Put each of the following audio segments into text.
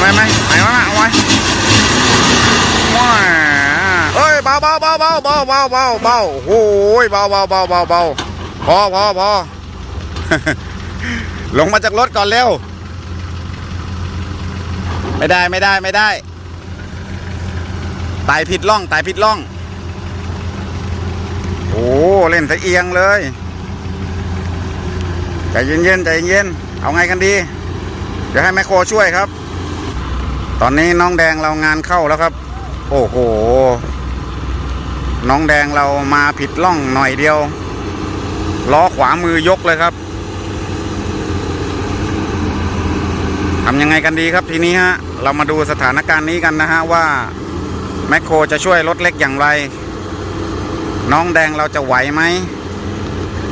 ไหมไหมไหนวะนะเอาไว้ว้าเอ้ยเบาเบาเบาเบาเบาเบาเบาเบาโอ้ยเบาเบาเบาเบาเบาพอพอพอลงมาจากรถก่อนเร็ว ไม่ได้ไม่ได้ไม่ได้ไต่ผิดล่องไต่ผิดล่อง โอ้เล่นตะเอียงเลยใจเย็นๆใจเย็นๆเอาไงกันดี เดี๋ยวให้แมคโครช่วยครับ ตอนนี้น้องแดงเรางานเข้าแล้วครับ โอ้โห น้องแดงเรามาผิดล่องหน่อยเดียว ล้อขวามือยกเลยครับทำยังไงกันดีครับทีนี้ฮะ เรามาดูสถานการณ์นี้กันนะฮะว่าแมคโครจะช่วยรถเล็กอย่างไร น้องแดงเราจะไหวไหม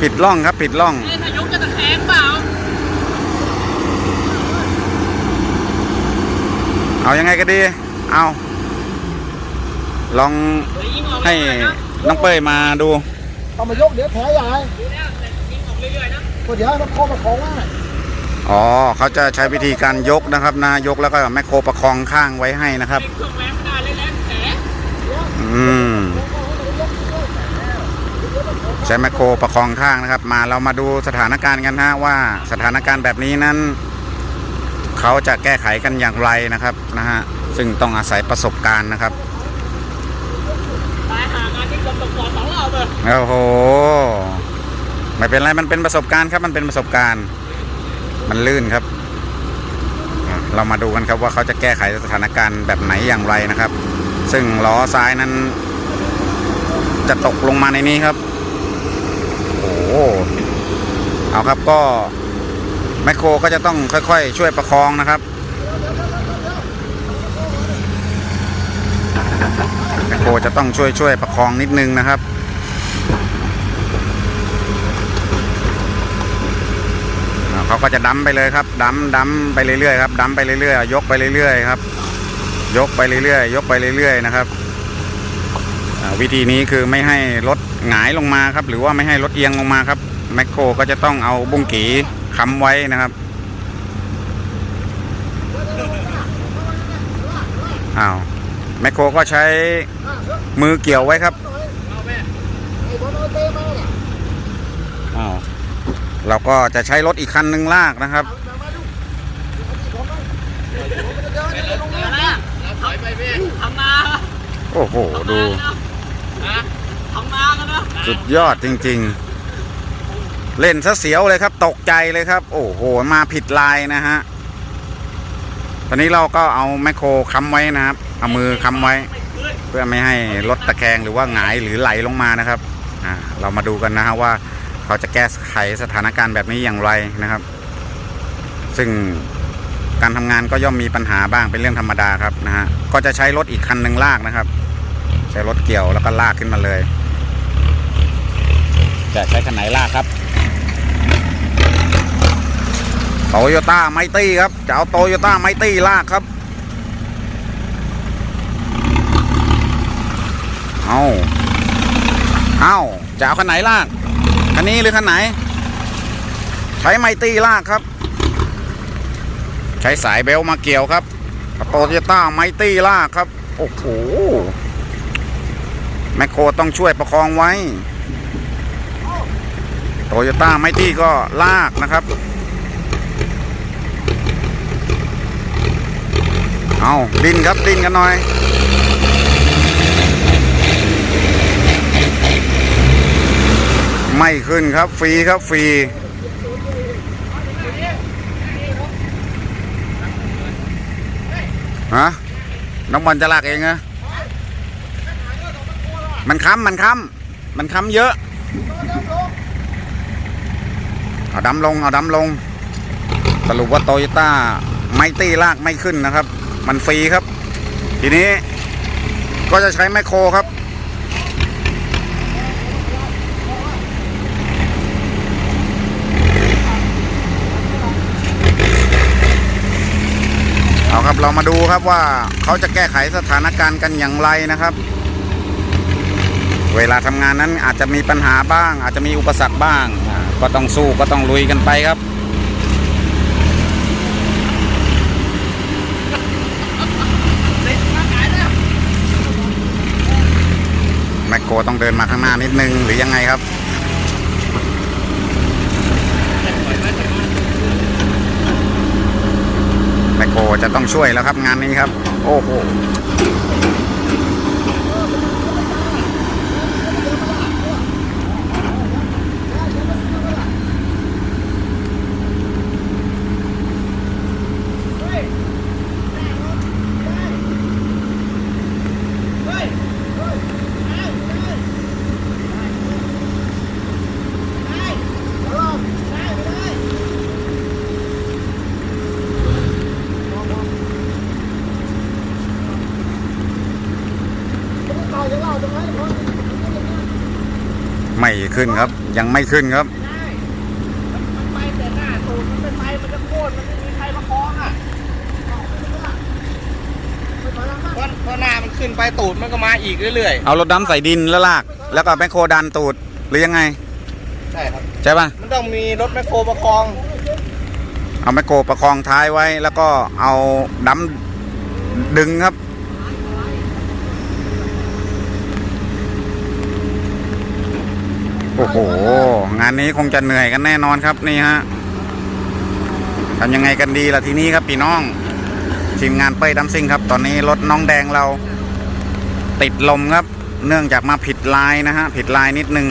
ผิดล่องครับผิดล่องเอ้ยถ้ายกจะตะแคงเปล่า เอายังไงก็ดี เอาลองเดี๋ยวยิงออกให้เรื่อยๆนะน้องเป้ยมาดูต้องมายกเดี๋ยวแผลใหญ่ดูแล้วแต่ยิงออกเรื่อยๆนะก็เดี๋ยวให้มันคอมาของว่าอ๋อเขาจะใช้วิธีการยกนะครับนะยกแล้วก็แมคโครประคองข้างไว้ให้นะครับเล่นเครื่องแรงไม่ได้เล่นแรงแผลอืมใช้แมคโครประคองข้างนะครับ มาเรามาดูสถานการณ์กันนะว่าสถานการณ์แบบนี้นั้น เขาจะแก้ไขกันอย่างไรนะครับนะฮะซึ่งต้องอาศัยประสบการณ์นะครับตายห่างานที่กรมตกก่อสองรอบเลยโอ้โหไม่เป็นไรมันเป็นประสบการณ์ครับ มันเป็นประสบการณ์ มันลื่นครับ เรามาดูกันครับว่าเขาจะแก้ไขสถานการณ์แบบไหนอย่างไรนะครับ ซึ่งล้อซ้ายนั้น จะตกลงมาในนี้ครับ โอ้เอาครับก็ แมคโครก็จะต้องค่อยๆ ช่วยประคองนะครับแมคโครจะต้องช่วยช่วยประคองนิดนึงนะครับเขาก็จะดั้มไปเลยครับดั้มดั้มไปเรื่อยๆครับดั้มไปเรื่อยๆยกไปเรื่อยๆครับ ยกไปเรื่อยๆยกไปเรื่อยๆนะครับวิธีนี้คือไม่ให้รถหงายลงมาครับ หรือว่าไม่ให้รถเอียงลงมาครับแมคโครก็จะต้องเอาบุ้งกี ค้ำไว้นะครับอ้าวแมคโครก็ใช้มือเกี่ยวไว้ครับอ้าวเราก็จะใช้รถอีกคันหนึ่งลากนะครับโอ้โห ดูสุดยอดจริง ๆ เล่นซะเสียวเลยครับ ตกใจเลยครับ โอ้โห มาผิดลายนะฮะ ตอนนี้เราก็เอาแมคโครค้ำไว้นะครับ เอามือค้ำไว้ เพื่อไม่ให้รถตะแคงหรือว่าหงายหรือไหลลงมานะครับ อ่า เรามาดูกันนะฮะว่าเขาจะแก้ไขสถานการณ์แบบนี้อย่างไรนะครับ ซึ่งการทำงานก็ย่อมมีปัญหาบ้างเป็นเรื่องธรรมดาครับนะฮะ ก็จะใช้รถอีกคันหนึ่งลากนะครับ ใช้รถเกี่ยวแล้วก็ลากขึ้นมาเลย จะใช้คันไหนลากครับ โตโยต้าไมตี้ครับจะเอาโตโยต้าไมตี้ลากครับเอาเอาจะเอาคันไหนลากคันนี้หรือคันไหน ใช้ไมตี้ลากครับ ใช้สายเบลมาเกี่ยวครับโตโยต้าไมตี้ลากครับโอ้โหแมคโครต้องช่วยประคองไว้โตโยต้าไมตี้ก็ลากนะครับ เอาดินครับดินกันหน่อย ไม่ขึ้นครับฟรีครับฟรีฮะน้องบอลจะลากเองเหรอมันค้ำมันค้ำมันค้ำเยอะ เอาดำลง เอาดำลง สรุปว่าโตโยต้าไม่ตีลากไม่ขึ้นนะครับ มันฟรีครับ ทีนี้ก็จะใช้แมคโครครับ เอาครับเรามาดูครับว่าเขาจะแก้ไขสถานการณ์กันอย่างไรนะครับ เวลาทำงานนั้นอาจจะมีปัญหาบ้าง อาจจะมีอุปสรรคบ้าง ก็ต้องสู้ก็ต้องลุยกันไปครับ คต้องเดินมาข้างหน้านิดนึงหรือยังไงครับแมคโครจะต้องช่วยแล้วครับงานนี้ครับ โอ้โห ต่อจะเล่าตรงไหนคน ไม่ ขึ้นครับ ยังไม่ขึ้นครับได้มันไปแต่หน้าตูดมันไม่ไปมันจะโค่นมันไม่มีใครมาคล้องอะไปถอยหลังมาเพราะเพราะหน้ามันขึ้นไปตูดมันก็มาอีกเรื่อยเอารถดำใส่ดินแล้วลาก แล้วก็แมคโครดันตูดหรือยังไง ๆใช่ครับ ใช่ป่ะ มันต้องมีรถแมคโครประคองเอาแมคโครประคองท้ายไว้ แล้วก็เอาดำดึงครับ โอ้โห งานนี้คงจะเหนื่อยกันแน่นอนครับนี่ฮะทำยังไงกันดีล่ะทีนี้ครับพี่น้อง ทีมงานเป้ยดัมซิ่งครับ ตอนนี้รถน้องแดงเรา ติดลมครับ เนื่องจากมาผิดลายนะฮะ ผิดลายนิดนึง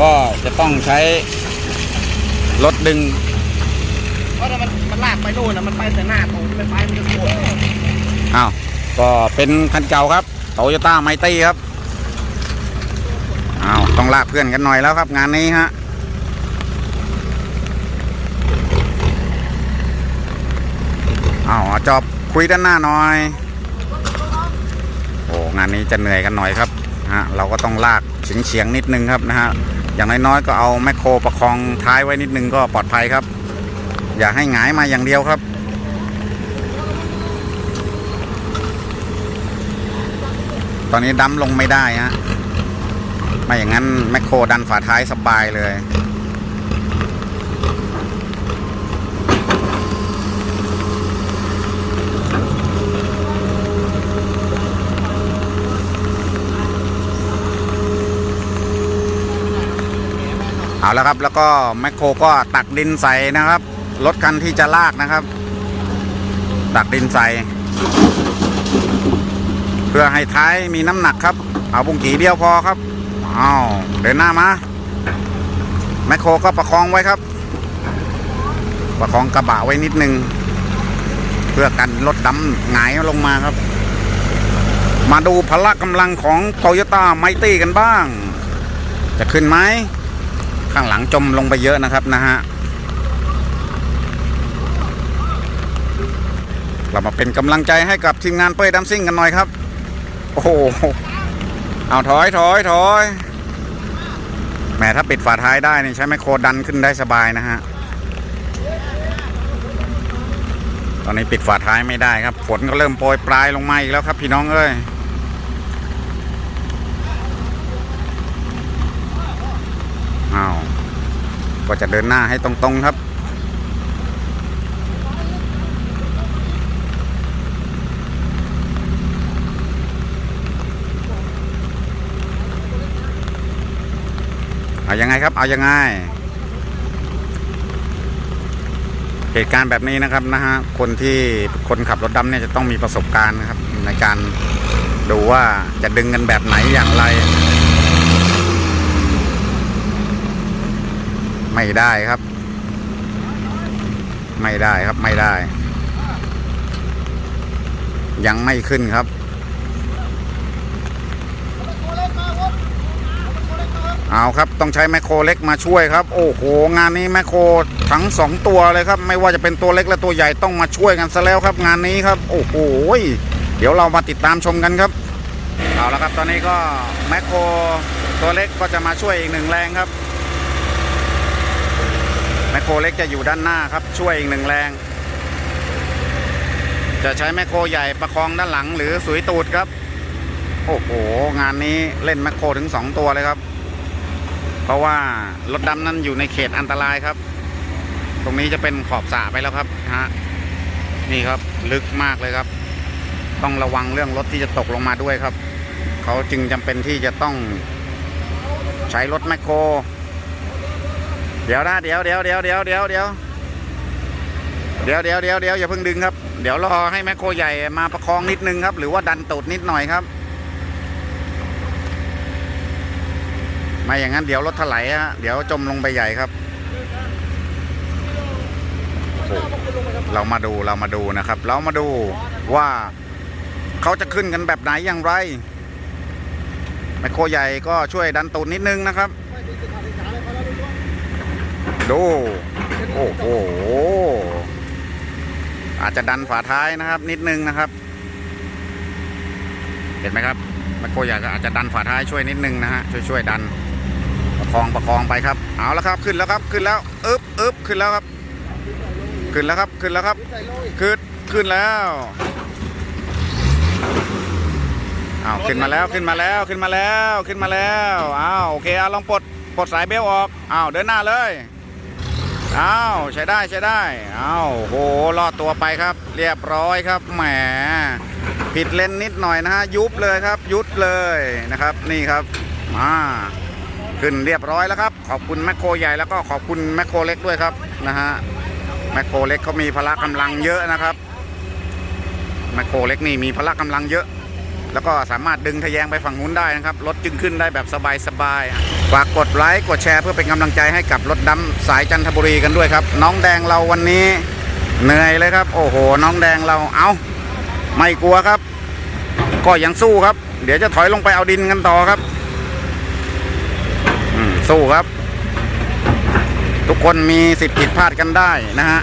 ก็จะต้องใช้รถดึง เพราะถ้ามันมันลากไปนู่นนะมันไปแต่หน้าตูดไม่ไปมันจะโค่นอ้าว ก็เป็นคันเก่าครับโตโยต้าไมตี้ครับ อ้าวต้องลากเพื่อนกันหน่อยแล้วครับงานนี้ฮะอ้าวจอบคุยด้านหน้าหน่อย โอ้งานนี้จะเหนื่อยกันหน่อยครับฮะเราก็ต้องลากเฉียงเฉียงๆนิดนึงครับนะฮะอย่างน้อยๆก็เอาแมคโครประคองท้ายไว้นิดนึงก็ปลอดภัยครับ อย่าให้หงายมาอย่างเดียวครับตอนนี้ดั้มลงไม่ได้ฮะ ไม่อย่างนั้นแมคโครดันฝาท้ายสบายเลยเอาแล้วครับแล้วก็แมคโครก็ตักดินใส่นะครับรถคันที่จะลากนะครับ ตักดินใส่ เพื่อให้ท้ายมีน้ำหนักครับ เอาบุงกีเดียวพอครับ อ้าวเดินหน้ามาแมคโครก็ประคองไว้ครับ ประคองกระบะไว้นิดนึง เพื่อกันรถดำหงายลงมาครับ มาดูพละกำลังของโตโยต้าไมตี้กันบ้าง จะขึ้นไหมข้างหลังจมลงไปเยอะนะครับนะฮะเรามาเป็นกำลังใจให้กับทีมงานเป้ยดัมซิ่งกันหน่อยครับ โอ้โห เอาถอยถอยถอยแหมถ้าปิดฝาท้ายได้นี่ใช้ไมโครดันขึ้นได้สบายนะฮะ ตอนนี้ปิดฝาท้ายไม่ได้ครับ ฝนก็เริ่มโปรยปลายลงมาอีกแล้วครับ พี่น้องเอ้ยอ้าวก็จะเดินหน้าให้ตรงๆครับ เอายังไงครับ เอายังไง เหตุการณ์แบบนี้นะครับนะฮะ คนที่คนขับรถดำเนี่ยจะต้องมีประสบการณ์นะครับ ในการดูว่าจะดึงกันแบบไหนอย่างไร ไม่ได้ครับ ไม่ได้ครับไม่ได้ ยังไม่ขึ้นครับ ตัวเล็กมาครับตัวเล็กมาครับ เอาครับต้องใช้แมคโครเล็กมาช่วยครับ โอ้โห งานนี้แมคโครทั้งสองตัวเลยครับ ไม่ว่าจะเป็นตัวเล็กและตัวใหญ่ต้องมาช่วยกันซะแล้วครับ งานนี้ครับ โอ้โหเดี๋ยวเรามาติดตามชมกันครับเอาละครับตอนนี้ก็แมคโครตัวเล็กก็จะมาช่วยอีกหนึ่งแรงครับแมคโครเล็กจะอยู่ด้านหน้าครับช่วยอีกหนึ่งแรง จะใช้แมคโครใหญ่ประคองด้านหลังหรือสุยตูดครับ โอ้โห งานนี้เล่นแมคโครถึงสองตัวเลยครับ เพราะว่ารถดำนั้นอยู่ในเขตอันตรายครับ ตรงนี้จะเป็นขอบสระไปแล้วครับฮะนี่ครับลึกมากเลยครับ ต้องระวังเรื่องรถที่จะตกลงมาด้วยครับ เขาจึงจำเป็นที่จะต้องใช้รถแมคโคร เดี๋ยวนะเดี๋ยวเดี๋ยวเดี๋ยวเดี๋ยวเดี๋ยวเดี๋ยวเดี๋ยวเดี๋ยวเดี๋ยวเดี๋ยวอย่าเพิ่งดึงครับ เดี๋ยวรอให้แมคโครใหญ่มาประคองนิดนึงครับ หรือว่าดันตูดนิดหน่อยครับ ไม่อย่างนั้นเดี๋ยวรถถลายฮะเดี๋ยวจมลงไปใหญ่ครับเรามาดูเรามาดูนะครับ เรามาดูว่าเขาจะขึ้นกันแบบไหนอย่างไรแมโครใหญ่ก็ช่วยดันตูดนิดนึงนะครับ ดู โอ้โหอาจจะดันฝาท้ายนะครับ นิดนึงนะครับ เห็นไหมครับแมโครใหญ่ก็อาจจะดันฝาท้ายช่วยนิดนึงนะฮะช่วยช่วยดัน คองประคองไปครับ เอาแล้วครับขึ้นแล้วครับขึ้นแล้วอึ๊บอึ๊บขึ้นแล้วครับ ขึ้นแล้วครับขึ้นแล้วครับขึ้นขึ้นแล้วอ้าวขึ้นมาแล้วขึ้นมาแล้วขึ้นมาแล้วขึ้นมาแล้วอ้าวโอเคเอาลองปลดปลดสายเบลออกอ้าวเดินหน้าเลยอ้าวใช้ได้ใช้ได้อ้าวโหรอดตัวไปครับ เรียบร้อยครับแหมผิดเลนนิดหน่อยนะฮะยุบเลยครับ ยุดเลยนะครับ นี่ครับมา ขึ้นเรียบร้อยแล้วครับ ขอบคุณแมคโครใหญ่แล้วก็ขอบคุณแมคโครเล็กด้วยครับนะฮะแมคโครเล็กเขามีพละกำลังเยอะนะครับแมคโครเล็กนี่มีพละกำลังเยอะ แล้วก็สามารถดึงทะแยงไปฝั่งนู้นได้นะครับรถจึงขึ้นได้แบบสบายๆฝากกดไลค์กดแชร์เพื่อเป็นกำลังใจให้กับรถดำสายจันทบุรีกันด้วยครับ น้องแดงเราวันนี้เหนื่อยเลยครับ โอ้โห น้องแดงเราเอาไม่กลัวครับ ก็ยังสู้ครับ เดี๋ยวจะถอยลงไปเอาดินกันต่อครับ สู้ครับ ทุกคนมีสิทธิ์ผิดพลาดกันได้นะฮะ